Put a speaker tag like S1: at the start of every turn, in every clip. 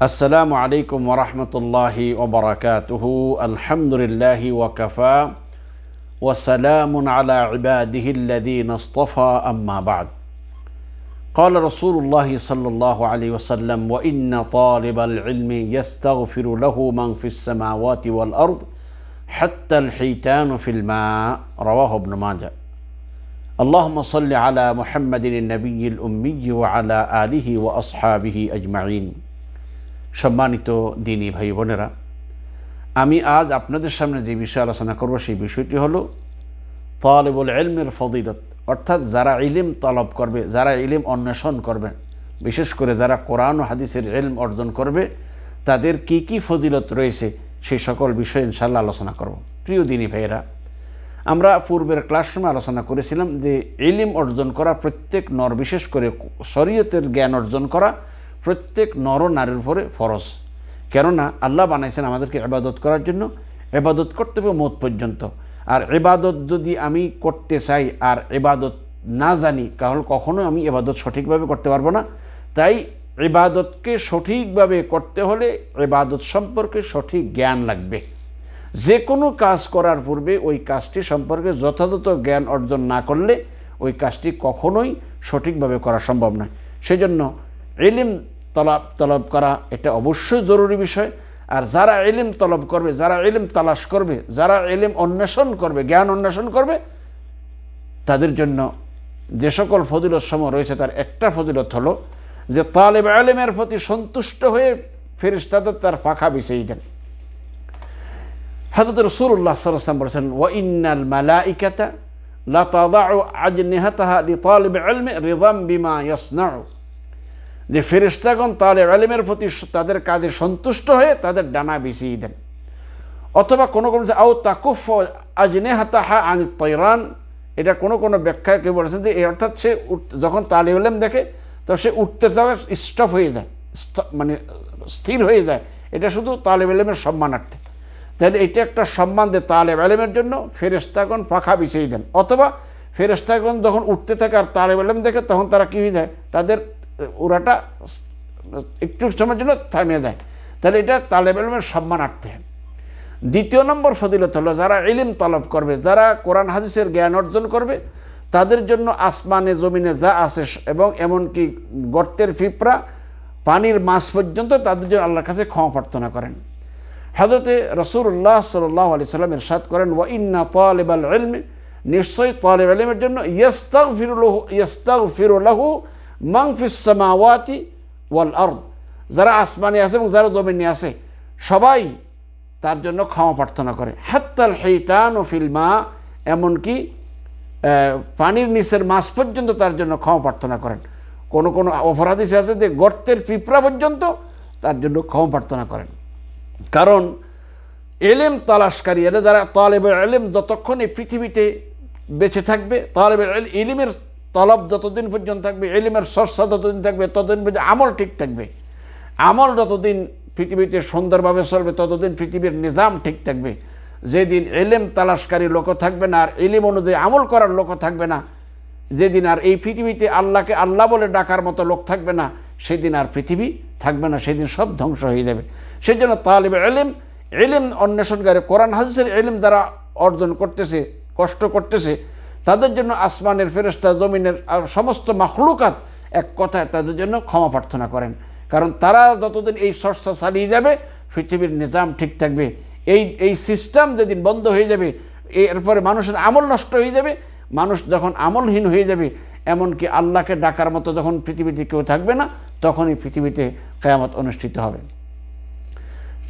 S1: السلام عليكم ورحمة الله وبركاته. الحمد لله وكفى وسلام على عباده الذين اصطفى. أما بعد قال رسول الله صلى الله عليه وسلم وإن طالب العلم يستغفر له من في السماوات والأرض حتى الحيتان في الماء. رواه ابن ماجه. اللهم صل على محمد النبي الأمي وعلى آله وأصحابه أجمعين. সম্মানিত দিনী ভাই বোনেরা, আমি আজ আপনাদের সামনে যে বিষয় আলোচনা করব সেই বিষয়টি হলো তালেবুল এলমের ফদিলত অর্থাৎ যারা ইলিম তলব করবে, যারা ইলিম অন্বেষণ করবে, বিশেষ করে যারা কোরআন ও হাদিসের এলম অর্জন করবে, তাদের কি কি ফজিলত রয়েছে সেই সকল বিষয়ে ইনশাল্লাহ আলোচনা করব। প্রিয় দিনী ভাইয়েরা, আমরা পূর্বের ক্লাসরুমে আলোচনা করেছিলাম যে ইলিম অর্জন করা প্রত্যেক নর, বিশেষ করে শরীয়তের জ্ঞান অর্জন করা প্রত্যেক নর নারীর উপরে ফরজ। কেননা আল্লাহ বানাইছেন আমাদেরকে এবাদত করার জন্য। এবাদত করতে হবে মত পর্যন্ত। আর এবাদত যদি আমি করতে চাই আর এবাদত না জানি, তাহলে কখনো আমি এবাদত সঠিকভাবে করতে পারব না। তাই এবাদতকে সঠিকভাবে করতে হলে এবাদত সম্পর্কে সঠিক জ্ঞান লাগবে। যে কোনো কাজ করার পূর্বে ওই কাজটি সম্পর্কে যথাযথ জ্ঞান অর্জন না করলে ওই কাজটি কখনোই সঠিকভাবে করা সম্ভব নয়। সেজন্য এলিম তলাব, তলব করা এটা অবশ্যই জরুরি বিষয়। আর যারা এলিম তলব করবে, যারা এলিম তালাশ করবে, যারা এলিম অন্বেষণ করবে, জ্ঞান অন্বেষণ করবে, তাদের জন্য যে সকল ফজিলত সময় রয়েছে, তার একটা ফজিলত হলো যে তালেব আলেমের প্রতি সন্তুষ্ট হয়ে ফেরিস্তাদের তার পাখা বিছিয়ে দেন। হাজরত রসুল্লাহ সাল্লাম বলেছেন ও ইন্নাল মালাইকাতা লা তাদাউ আজনিহাতাহা লি তালিব ইলমি রিদাম বিমা ইয়াসনাউ। যে ফেরিস্তাগণ তালে আলিমের প্রতি তাদের কাজে সন্তুষ্ট হয়ে তাদের ডানা বিছিয়ে দেন। অথবা কোনো কোনো আও তাকুফ আজনে হাতাহা আনি তৈরান, এটা কোনো কোনো ব্যাখ্যায় কেউ বলেছেন যে অর্থাৎ সে যখন তালে আলেম দেখে, তো সে উঠতে যাওয়া স্টপ হয়ে যায় মানে স্থির হয়ে যায়। এটা শুধু তালেব আলেমের সম্মানার্থে। তাহলে এটা একটা সম্মান দেয় তালেব আলেমের জন্য ফেরেস্তাগণ পাখা বিছিয়ে দেন। অথবা ফেরেস্তাগণ যখন উঠতে থাকে আর তালেব আলেম দেখে, তখন তারা কী হয়ে যায়? তাদের ওরাটা একটু সময়ের জন্য থামিয়ে দেয়। তাহলে এটা তালেব এলমের সম্মানার্থে। দ্বিতীয় নম্বর ফজিলত হলো, যারা ইলিম তলব করবে, যারা কোরআন হাদিসের জ্ঞান অর্জন করবে, তাদের জন্য আসমানে, জমিনে যা আছে এবং এমনকি গর্তের পিঁপড়া, পানির মাছ পর্যন্ত তাদের জন্য আল্লাহর কাছে ক্ষমা প্রার্থনা করেন। হজরতে রসুল্লাহ সাল্লাহ আলি সাল্লাম ইরশাদ করেন, ওয়া ইন্না তালেব আল নিশ্চয়ই তালেব আলিমের জন্য ইয়স্তাগ ফিরুল্লাহ ইয়স্তাগ ফিরুল্লাহু মাংফিসামাওয়াতি ওয়াল আর্দ যারা আসমানে আছে এবং যারা জমিনে আছে, সবাই তার জন্য ক্ষমা প্রার্থনা করে। হাত্তাল হেইটান ও ফিলমা এমনকি পানির নিচের মাছ পর্যন্ত তার জন্য ক্ষমা প্রার্থনা করেন। কোনো কোনো অপরাধী আছে যে গর্তের পিঁপড়া পর্যন্ত তার জন্য ক্ষমা প্রার্থনা করেন। কারণ, এলেম তালাশকারী, এরা যারা তালেবের এলেম যতক্ষণ এই পৃথিবীতে বেঁচে থাকবে, তালেবের এলিমের তলব যতদিন পর্যন্ত থাকবে এলিমের সরসা যতদিন থাকবে, ততদিন পর্যন্ত আমল ঠিক থাকবে। আমল যতদিন পৃথিবীতে সুন্দরভাবে চলবে, ততদিন পৃথিবীর নিজাম ঠিক থাকবে। যেদিন এলেম তালাশকারী লোক থাকবে না, আর এলিম অনুযায়ী আমল করার লোক থাকবে না, যেদিন আর এই পৃথিবীতে আল্লাহকে আল্লাহ বলে ডাকার মতো লোক থাকবে না, সেদিন আর পৃথিবী থাকবে না, সেদিন সব ধ্বংস হয়ে যাবে। সেই জন্য তালিব এলিম এলিম অন্বেষণকারী কোরআন হাজিসের এলিম যারা অর্জন করতেছে, কষ্ট করতেছে তাদের জন্য আসমানের ফেরস্তা জমিনের সমস্ত মাখলুকাত এক কথায় তাদের জন্য ক্ষমা প্রার্থনা করেন। কারণ তারা যতদিন এই চর্চা চালিয়ে যাবে, পৃথিবীর নিজাম ঠিক থাকবে। এই এই সিস্টেম যেদিন বন্ধ হয়ে যাবে, এরপরে মানুষের আমল নষ্ট হয়ে যাবে। মানুষ যখন আমলহীন হয়ে যাবে, এমনকি আল্লাহকে ডাকার মতো যখন পৃথিবীতে কেউ থাকবে না, তখনই পৃথিবীতে কেয়ামত অনুষ্ঠিত হবে।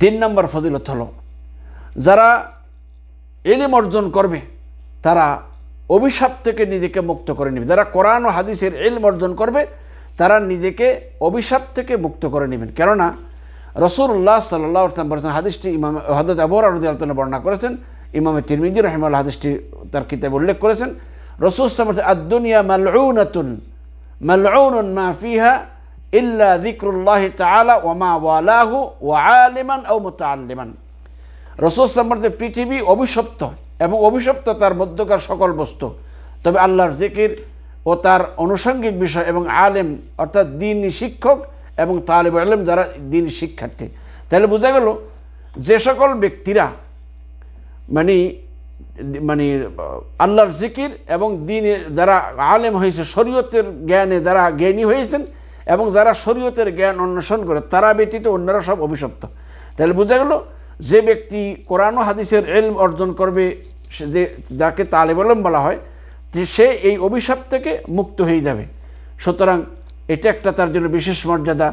S1: তিন নম্বর ফজিলত হলো, যারা এলিম অর্জন করবে, তারা অভিশাপ থেকে নিজেকে মুক্ত করে নেবে যারা কোরআন ও হাদিসের এলম অর্জন করবে, তারা নিজেকে অভিশাপ থেকে মুক্ত করে নেবেন। কেননা রসুল্লাহ সাল্লাহ বলেছেন, হাদিসটি ইমাম হদত আবর আলোচনা বর্ণনা করেছেন, ইমামে তিরমিজি রহিমাল হাদিসটি তার কিতাব উল্লেখ করেছেন, রসুল আদুনিয়া মালউনাতুন মালউন মা ইল্লা যিকরুল্লাহ তাআলা ওয়া মা ওয়ালাহু ওয়া আলিমান আও মুতাআল্লিমান। রসুল সাল্লাম পৃথিবী অভিশপ্ত এবং অভিশপ্ত তার মধ্যকার সকল বস্তু। তবে আল্লাহর জিকির ও তার আনুষঙ্গিক বিষয় এবং আলেম, অর্থাৎ দিন শিক্ষক এবং তালিব আলেম যারা দিন শিক্ষার্থী। তাহলে বোঝা গেল যে সকল ব্যক্তিরা মানে মানে আল্লাহর জিকির এবং দিনে যারা আলেম হয়েছে, শরীয়তের জ্ঞানে যারা জ্ঞানী হয়েছেন এবং যারা শরীয়তের জ্ঞান অন্বেষণ করে, তারা ব্যতীত অন্যরা সব অভিশপ্ত। তাহলে বোঝা গেল যে ব্যক্তি কোরআন হাদিসের এলম অর্জন করবে সে যে যাকে তালেব আলম বলা হয়, যে সে এই অভিশাপ থেকে মুক্ত হয়ে যাবে। সুতরাং এটা একটা তার জন্য বিশেষ মর্যাদা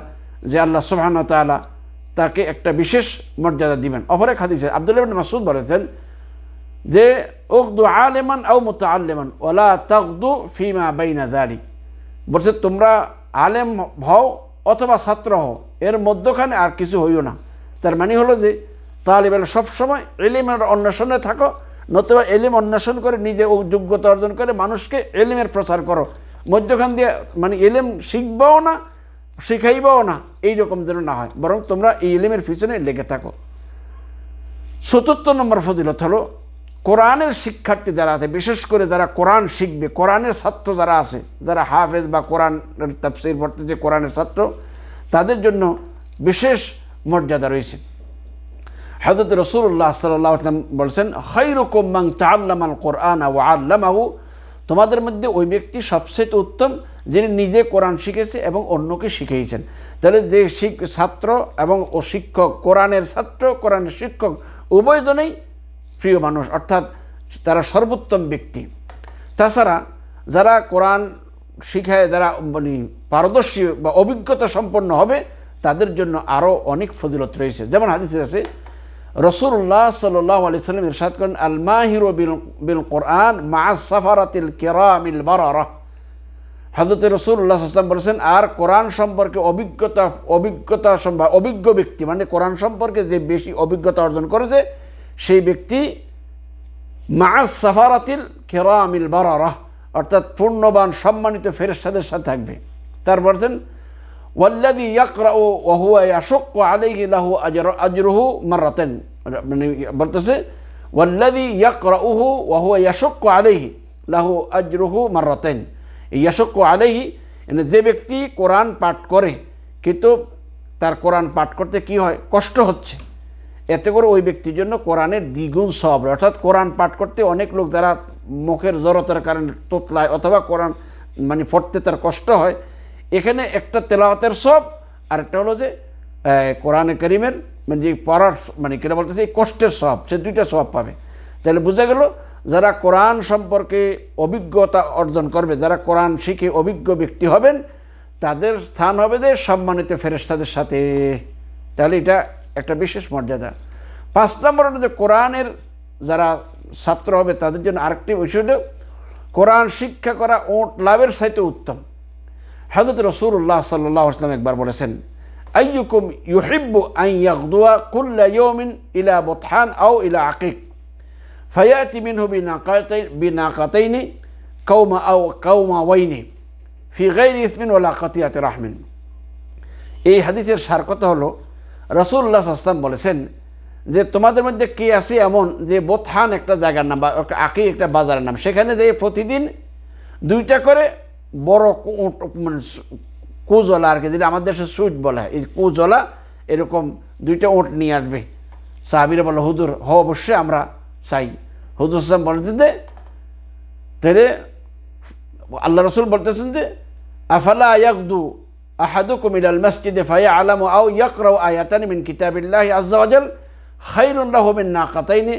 S1: যে আল্লাহ সুবহান তালা তাকে একটা বিশেষ মর্যাদা দিবেন। অপর এক হাদিসে আব্দুল্লাহ মাসুদ বলেছেন যে উকদু আলেমান আও মতো আলেমান ওলা তকদু ফিমা বাইনা দারি বলছে, তোমরা আলেম হও অথবা ছাত্র হও, এর মধ্যখানে আর কিছু হইও না। তার মানে হলো যে তালিবেল সবসময় এলিমের অন্বেষণে থাকো নতুবা এলিম অন্বেষণ করে, নিজে যোগ্যতা অর্জন করে, মানুষকে এলিমের প্রচার করো। মধ্যখান দিয়ে মানে এলিম শিখবাও না, শিখাইবাও না এই রকম যেন না হয়। বরং তোমরা এই এলিমের পিছনে লেগে থাকো। চতুর্থ নম্বর ফজিলত হলো, কোরআনের শিক্ষার্থী যারা আছে, বিশেষ করে যারা কোরআন শিখবে, কোরআনের ছাত্র যারা আছে, যারা হাফেজ বা কোরআনের তাফসির পড়তে যে কোরআনের ছাত্র, তাদের জন্য বিশেষ মর্যাদা রয়েছে। হজরত রসুল্লাহ সাল্লাহ বলছেন খৈরুকুম্মাং তাল্লামাল কোরআন ও আল্লামাহু। তোমাদের মধ্যে ওই ব্যক্তি সবচেয়ে উত্তম যিনি নিজে কোরআন শিখেছে এবং অন্যকে শিখিয়েছেন। তাহলে যে ছাত্র এবং ও শিক্ষক, কোরআনের ছাত্র, কোরআনের শিক্ষক উভয়জনেই প্রিয় মানুষ, অর্থাৎ তারা সর্বোত্তম ব্যক্তি। তাছাড়া যারা কোরআন শিখায়, যারা মানে পারদর্শী বা অভিজ্ঞতা সম্পন্ন হবে, তাদের জন্য আরও অনেক ফজিলত রয়েছে। যেমন হাদিসে আছে রসুল্লাহ সাল্লাহ আলি সাল্লাম ইরশাদ করেন আল মাহিরো বিল বিল কোরআন মা সাফারাতিল কেরামিল বারারা। হজরত রসুল্লাহ আসলাম বলেছেন, আর কোরআন সম্পর্কে অভিজ্ঞতা অভিজ্ঞতা সম্ভব অভিজ্ঞ ব্যক্তি মানে কোরআন সম্পর্কে যে বেশি অভিজ্ঞতা অর্জন করেছে, সেই ব্যক্তি মাস সাফারাতিল কেরামিল বারারা, অর্থাৎ পূর্ণবান, সম্মানিত ফেরেস্তাদের সাথে থাকবে। তার বলছেন ওয়াল্লাদি ইয়াকরা ও ওহুয়া ইয়াশুক আলাইহি লাহু আজর আজরুহু মারাতেন মানে বলতেছে ওয়াল্লাদি ইয়াকরা উহু ওহুয়া ইয়াশুক আলাইহি লাহু আজরুহু মারাতেন ইয়াশুক আলাইহি যে ব্যক্তি কোরআন পাঠ করে, কিন্তু তার কোরআন পাঠ করতে কি হয়? কষ্ট হচ্ছে। এতে করে ওই ব্যক্তির জন্য কোরআনের দ্বিগুণ সব অর্থাৎ কোরআন পাঠ করতে অনেক লোক যারা মুখের জড়তার কারণে তোতলায় অথবা কোরআন মানে পড়তে তার কষ্ট হয় এখানে একটা তেলাওয়াতের সব, আর একটা হলো যে কোরআনে করিমের মানে যে পড়ার মানে কেন বলতেছে, এই কষ্টের সব, সে দুইটা সব পাবে। তাহলে বোঝা গেল, যারা কোরআন সম্পর্কে অভিজ্ঞতা অর্জন করবে, যারা কোরআন শিখে অভিজ্ঞ ব্যক্তি হবেন, তাদের স্থান হবে যে সম্মানিত ফেরেস্তাদের সাথে। তাহলে এটা একটা বিশেষ মর্যাদা। পাঁচ নম্বর হলো যে কোরআনের যারা ছাত্র হবে, তাদের জন্য আরেকটি বিষয় কোরআন শিক্ষা করা ওট লাভের সাথে উত্তম। হজরত রসুল্লাহ সাল্লাহ আসলাম একবার বলেছেন, আইয়ুকুম ইউহিব্বু আই ইয়াকদুয়া কুল্লা ইলা বোথান আও ইলা আকিক। ফায়াতি মিনহু বিনাকাতাই, বিনাকাতাইনি কৌমা আও কৌমা ওয়াইনি ফি গাইরি ইসমিন ওলা কাতিয়াতে রাহমিন। এই হাদিসের সার কথা হলো রসুল্লাহ আসলাম বলেছেন যে, তোমাদের মধ্যে কে আছে এমন যে বোথান একটা জায়গার নাম বা আকি একটা বাজারের নাম, সেখানে যে প্রতিদিন দুইটা করে বড় মানে কুজলা আর কি, যেটা আমাদের দেশে সুইট বলা হয় এই কুজলা এরকম দুইটা ওট নিয়ে আসবে। সাহাবিরা বলে হুদুর হ অবশ্যই, আমরা চাই। হুদুর সাহেব বলেছেন যে, তাহলে আল্লাহ রসুল বলতেছেন যে, আফালা ইয়াকদু আহাদুকুম ইলাল মসজিদে ফায়া আলামু আও ইয়াকরাউ আয়াতান মিন কিতাবিল্লাহি আজ্জা ওয়াজাল খাইরুন লাহু মিন নাকাতাইনি।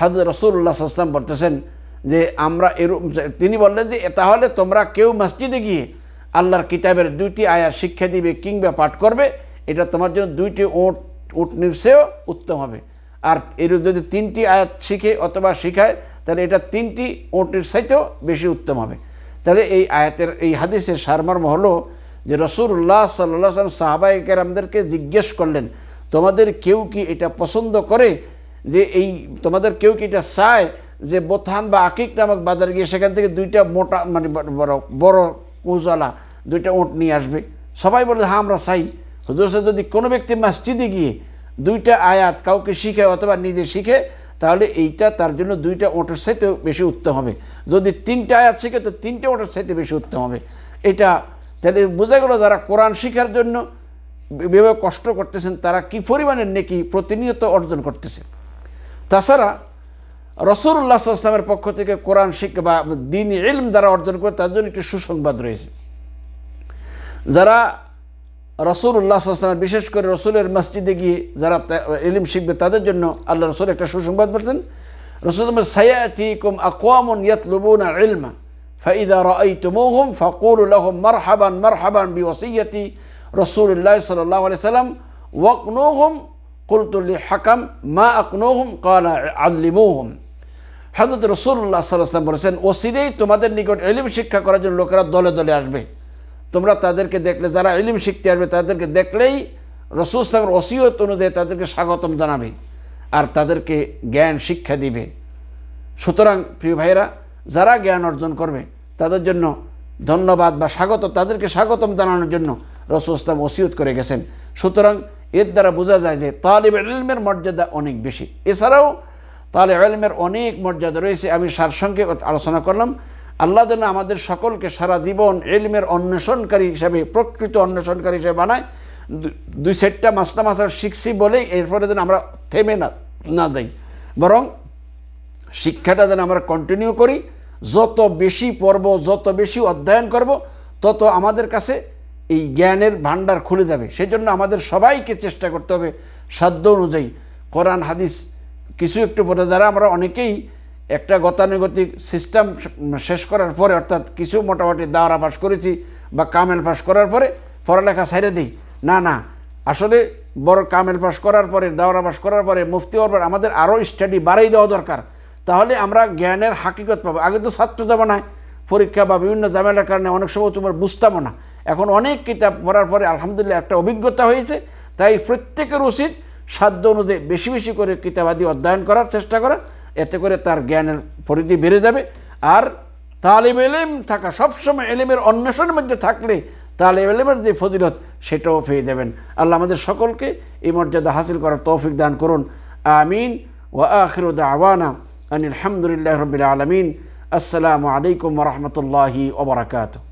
S1: হযরত রাসূলুল্লাহ সাল্লাল্লাহু আলাইহি বলতেছেন যে আমরা এরূপ তিনি বললেন যে তাহলে তোমরা কেউ মসজিদে গিয়ে আল্লাহর কিতাবের দুইটি আয়া শিক্ষা দিবে, কিংবা পাঠ করবে, এটা তোমার জন্য দুইটি ওট উটনির চেয়েও উত্তম হবে। আর এর যদি তিনটি আয়াত শিখে অথবা শিখায়, তাহলে এটা তিনটি ওটের সাইতেও বেশি উত্তম হবে। তাহলে এই আয়াতের, এই হাদিসের সারমর্ম হলো যে রসুল্লাহ সাল্লাহ সাল্লাম সাহাবাহিকের আমাদেরকে জিজ্ঞেস করলেন, তোমাদের কেউ কি এটা পছন্দ করে? যে এই তোমাদের কেউ কি এটা চায় যে বোথান বা আকিক নামক বাজারে গিয়ে সেখান থেকে দুইটা মোটা মানে বড় বড় কুজলা দুইটা ওট নিয়ে আসবে। সবাই বলে হ্যাঁ আমরা চাই। হুজুর যদি কোনো ব্যক্তি মসজিদে গিয়ে দুইটা আয়াত কাউকে শিখে অথবা নিজে শিখে, তাহলে এইটা তার জন্য দুইটা ওটের চাইতে বেশি উত্তম হবে। যদি তিনটা আয়াত শিখে, তো তিনটে ওটের চাইতে বেশি উত্তম হবে। এটা তাহলে বোঝা গেল যারা কোরআন শিখার জন্য কষ্ট করতেছেন, তারা কি পরিমাণের নেকি প্রতিনিয়ত অর্জন করতেছে। তাছাড়া রসুল্লাহ ইসলামের পক্ষ থেকে কোরআন শিক্ষা বা দিন ইলম দ্বারা অর্জন করে তার জন্য একটি সুসংবাদ রয়েছে যারা রসুল্লাহ আসলামের বিশেষ করে রসুলের মসজিদে গিয়ে যারা ইলিম শিখবে তাদের জন্য আল্লাহ রসুল একটা সুসংবাদ বলছেন রসুল সায়াতি কুম আকোয়ামন ইয়াত লুবুনা ইলমা فإذا رأيتموهم فقولوا لهم مرحبا مرحبا بوصية رسول الله صلى الله عليه وسلم واقنوهم قلت لحكم ما أقنوهم قال علموهم হজরত রসুল্লাহ সাল্লাম বলেছেন ওসিরেই তোমাদের নিকট এলিম শিক্ষা করার জন্য লোকেরা দলে দলে আসবে। তোমরা তাদেরকে দেখলে, যারা এলিম শিখতে আসবে, তাদেরকে দেখলেই রসুল ইসলামের ওসিয়ত অনুযায়ী তাদেরকে স্বাগতম জানাবে আর তাদেরকে জ্ঞান শিক্ষা দিবে। সুতরাং, প্রিয় ভাইরা যারা জ্ঞান অর্জন করবে, তাদের জন্য ধন্যবাদ বা স্বাগত, তাদেরকে স্বাগতম জানানোর জন্য রসুল ইসলাম ওসিয়ত করে গেছেন। সুতরাং, এর দ্বারা বোঝা যায় যে তালিব ইলমের মর্যাদা অনেক বেশি। এছাড়াও তাহলে এলমের অনেক মর্যাদা রয়েছে। আমি সারসংক্ষেপ আলোচনা করলাম। আল্লাহ যেন আমাদের সকলকে সারা জীবন এলমের অন্বেষণকারী হিসাবে, প্রকৃত অন্বেষণকারী হিসেবে বানায়। দুই সেটটা মাস্টার মাস্টার শিখছি বলেই এরপরে যেন আমরা থেমে না না যাই। বরং শিক্ষাটা যেন আমরা কন্টিনিউ করি। যত বেশি পর্ব যত বেশি অধ্যয়ন করব, তত আমাদের কাছে এই জ্ঞানের ভাণ্ডার খুলে যাবে। সেই জন্য আমাদের সবাইকে চেষ্টা করতে হবে সাধ্য অনুযায়ী। কোরআন, হাদিস কিছু একটু পরে দ্বারা আমরা অনেকেই একটা গতানুগতিক সিস্টেম শেষ করার পরে, অর্থাৎ কিছু মোটামুটি দাওয়ারা পাস করেছি বা কামেল পাস করার পরে পড়ালেখা সাইরে দিই। না না, আসলে বড় কামেল পাস করার পরে, দাওয়ারা পাস করার পরে, মুফতি হওয়ার পর আমাদের আরও স্টাডি বাড়াই দেওয়া দরকার। তাহলে আমরা জ্ঞানের হাকিকত পাবো। আগে তো ছাত্র জামানায় পরীক্ষা বা বিভিন্ন জামেলার কারণে অনেক সময় তোমার বুঝতামও না। এখন অনেক কিতাব পড়ার পরে আলহামদুলিল্লাহ একটা অভিজ্ঞতা হয়েছে। তাই প্রত্যেকের উচিত সাধ্য অনুযায়ী বেশি বেশি করে কিতাবাদি অধ্যয়ন করার চেষ্টা করা এতে করে তার জ্ঞানের পরিধি বেড়ে যাবে। আর তালিম এলেম থাকা, সবসময় এলেমের অন্বেষণের মধ্যে থাকলে তালিম এলেমের যে ফজিলত, সেটাও পেয়ে যাবেন। আল্লাহ আমাদের সকলকে এই মর্যাদা হাসিল করার তৌফিক দান করুন। আমিন। ও আখিরুদ আওয়ানা আনিল আলহামদুলিল্লাহ রবিল আলমিন। আসসালামু আলাইকুম রহমতুল্লাহি ওবরাকাতু